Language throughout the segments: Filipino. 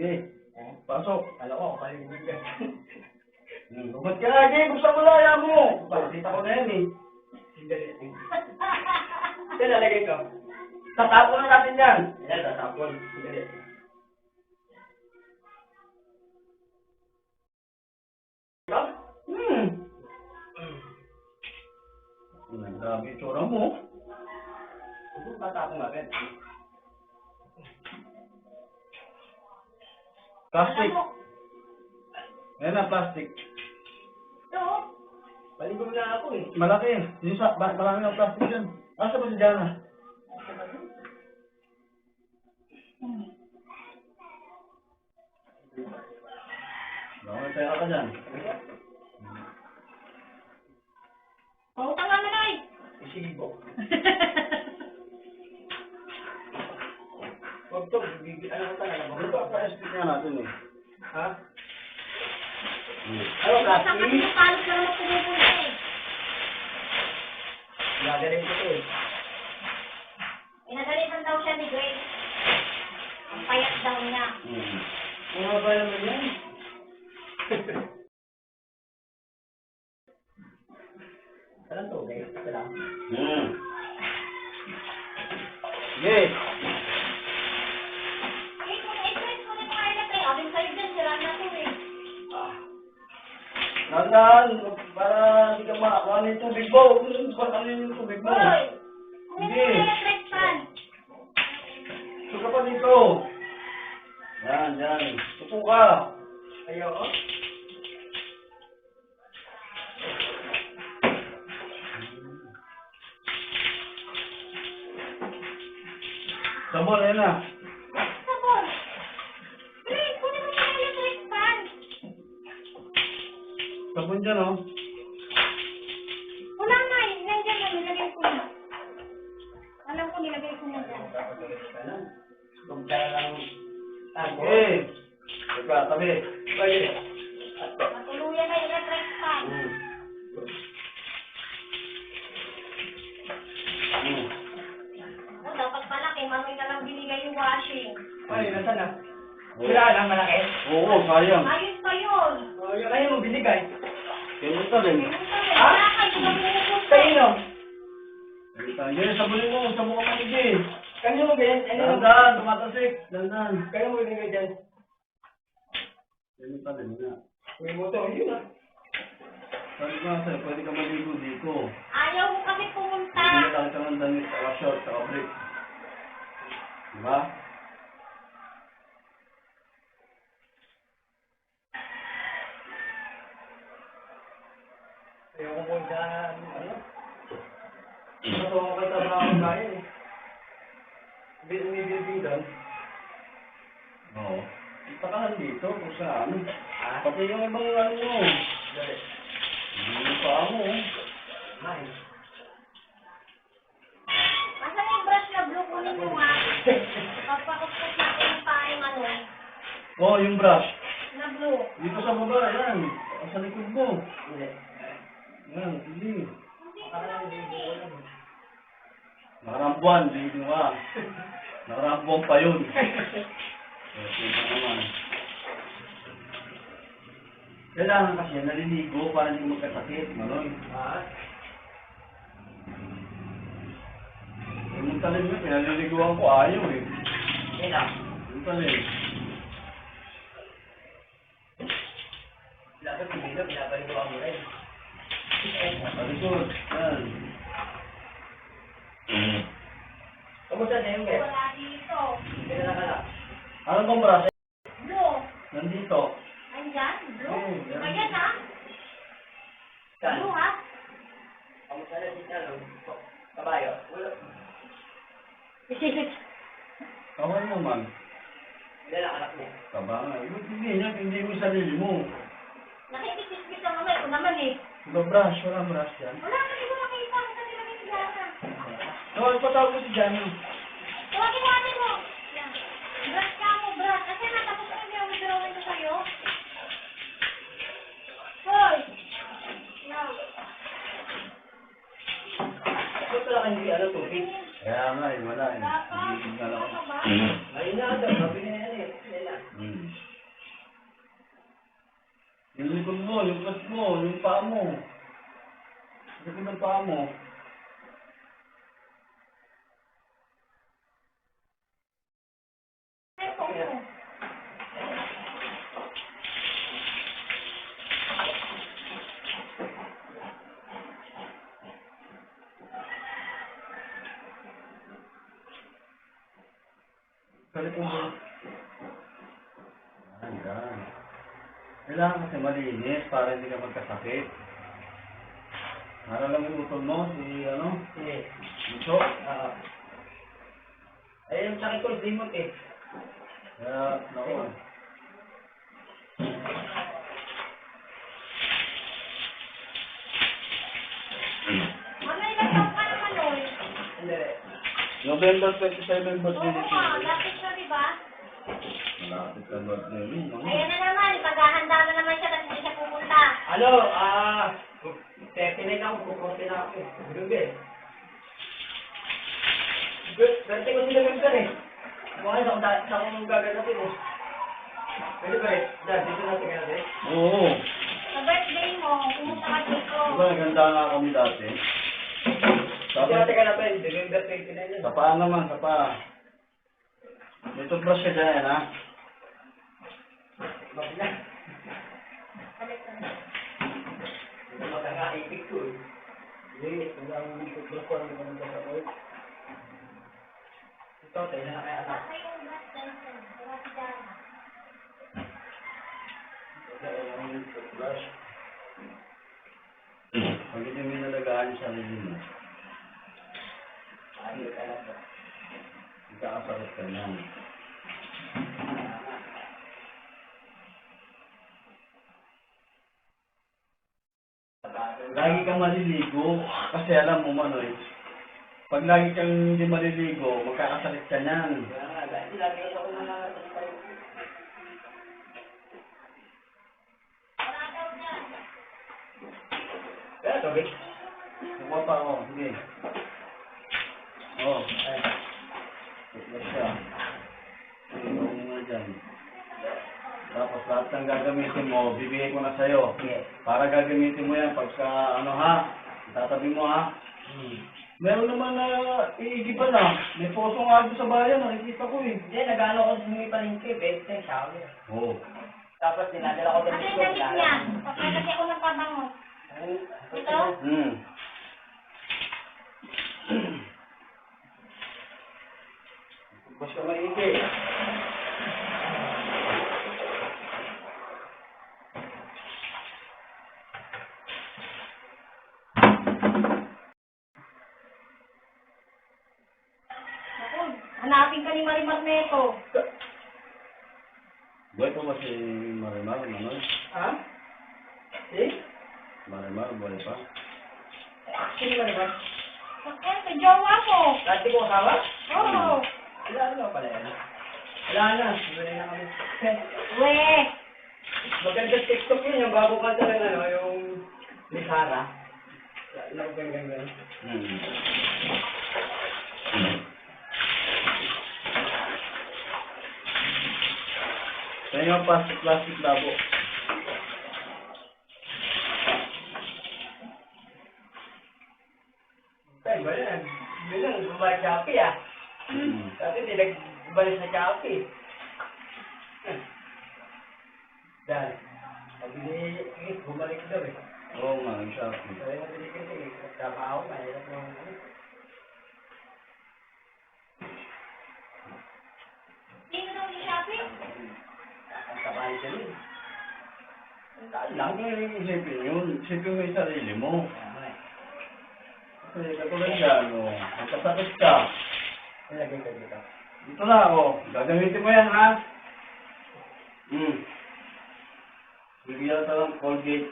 Eh, Pasok. kala ko, paligid ka. Hmm. Ba't ka Jay? Buksan mo laya mo. Pakita ko na yan eh. Saan lalagay ko? Tatapon na natin yan. Ayan, tatapon. Ikaw? Hmm. Grabe itsura mo. Ito, tatapon natin. Plastic. Yan na, plastic. Ito, Paligo na ako eh. Malaki. Yung sa, ba, marami ng plastic yan. Asa ba si Jana? Baka may pera ka dyan. Pautang nga na. Huwag ano ka talaga? Ito ang pa-estimate nga natin. Ha? Ano, plastic? yung palos na naman pumupunta eh. Gagaling ko to eh. Inagalitan daw siya ni. Ang payat daw niya. Hmm. Mga ba naman yan? Nandaan, para di ka ma, ano yung tubig mo. Kung ano yung tubig mo. Mo fan. Suka pa dito. Yan, yan. Tupo ka. Ayaw ko. Sabon, yan na. Sabon dyan, oh. Wala nga eh. Nandiyan na, nilagay ko na. Alam ko, nilagay ko na dyan. Kung kaya lang tago. Okay. Teka, tabi. Pwede. Matuluyan na yung electric fan. Hmm. Hmm. Oh, dapat pala kay na lang binigay yung washing. Ay, nasa na? Wala lang malaki. Oo, sayang. Ayos pa yun. Yung ayaw mo binigay. Kaya ka rin. Na pumupunta. Kanino? Yan, sabunin mo. Sabon ka pa ni Jay. Kanino mo ganyan? Dandan, tumatasik. Dandan. Kanino mo binigay dyan? Yan pa rin nga. May motor, yun ah. Sabi ko nga sa'yo, pwede ka maligo dito. Ayaw mo kasi pumunta. Hindi lang ka ng damit, saka short, saka brick. Diba? Ayaw ko punta, ano? Ito ako kay trabaho bayan eh. Binibilbing doon. Oo. Kita ka lang dito kung saan. Ah? Pati yung ibang ano mo. Dali. Yung paa mo. Ay. Asan yung brush na blue kunin mo nga? Papakuskus natin yung paeng ano, Oh, yung brush. na blue. Dito sa baba, yan. Sa likod mo. Hindi. Yan, hindi. Hindi lang. Nakarambuan, hindi mo. Nakarambuan pa yun. Kita naman. Kailangan kasi yan, naliligo para hindi magkasakit, maloy. Ah? Yung talim mo, pinaliliguan ko ayaw eh. Ah. Yung talim. Dapat dito, pinabalik ko ako rin. Sa likod, yan. Kamusta na yung guys? Wala dito. Kailan ka na? Ano bang brush? Blue. Nandito. Andyan, blue. Eh, Di ba yan. ha? Blue ha? Kamusta na si ano? Kabayo? Wala. Kawal naman. Ilan ang anak mo? Kabangan. Hindi niya, hindi mo sarili mo. Ko naman eh. Diba brush? Wala brush yan. Wala ka ko makita ang kanila ni Sigara. Kawal patawag ko si Jana. Tawagin mo ate mo. Brush ka mo, brush. Kasi natapos ko yung withdrawing ko sa'yo. Hoy! Yan. Ba't wala kang hindi ano tubig? Kaya nga eh, wala eh. Hindi na lang. Na daw, sabi na Yung likod mo, yung plus mo, yung paa mo. Likod ng paa mo. Ay, po. Sa likod mo. Kailangan kasi malinis para hindi ka magkasakit. Para lang yung utol mo, si ano, Sige. ito. Ah. Ay, yung sakit ko, dimot eh. Kaya, naku. Ano? Hindi. November 27 birthday Oo ni nga, Tito. lapit na, di ba? Malapit ka mo, no? Ayan na naman, paghahanda na naman siya kasi hindi siya pupunta. Ano, ah, 39 ako, kukunti na ako eh. Gabi. Dati ko sila member eh. Mga sa kung sa kung gaganapin eh. Pwede ba eh? Dad, dito natin ka natin. Oo. Sa birthday mo, pumunta ka dito. Diba, naganda nga kami dati. Dito Sabi, natin ka natin, November 29 yun. sa paa naman, sa paa. May toothbrush ka dyan, ha? Bakit na? Balik na. Hindi mo eh. Hindi, kung ang tutulog ko, hindi ko nang sasaboy. Ito, tayo na na kaya. Basta yung brush pencil, wala si. Toothbrush. Pag hindi mo nalagaan sa na niyan. Lagi kang maliligo, kasi alam mo Manoy, pag lagi kang hindi maliligo, magkakasakit ka niyan. Kaya dyan. Kaya, tubig. Kuha pa ako, sige. Oo, Ay, tutlas siya. Sige, gawin mo na dyan. Tapos lahat ng gagamitin mo, bibigay ko na sa'yo. sige. Para gagamitin mo yan pagka ano ha, tatabi mo ha. Hmm. Meron naman na iigiban na. May poso nga doon sa bayan, nakikita ko eh. Hindi, nag-ano ko sa mga palengke, best time shower. Oo. Tapos dinadala ko Ano doon yung damit niya? Pagkakasi ako ng pabango. Ito? Hmm. Bas ka maigi. Ka ni Marimar Neto. Buhay pa ba si Marimar, Manoy? Ha? Eh? Marimar, buhay pa? Sino ba naman? Bakit? Sa jowa ko. Dati ko kasama? Oo. Wala na pala yan. Wala na. Wala na kami. We. Maganda TikTok yun, yung bago kanta ng ano, yung ni Sarah. Wala ko ganyan ganyan. Hmm. Yan yung plastic, plastic labo. Ay, ba yan? Yun lang, bumalik sa Shopee ah. Hmm. Dati hindi nagbalik sa Shopee. Dahil, sabi ni Chris, bumalik daw eh. Oo nga, yung Shopee. Sabi mo ni Mo yung isipin yun. Isipin mo yung sarili mo. Kasi katulad yan, oh. Magkasakit ka. Nilagay ka dito. Dito na, oh. Gagamitin mo yan, ha? Hmm. Bigyan ka lang Colgate.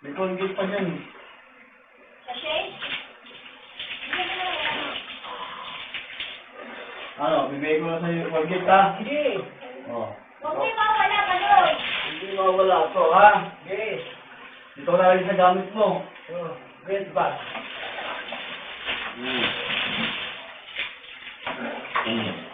May Colgate pa dyan. wala. Ano, bibigay ko na sa'yo yung Colgate, ha? Sige! Oh. Huwag mo mawala, Baloy. Hindi mawala to, ha? Sige! Dito na rin sa gamit mo. Oh, great bag. Hmm. Hmm.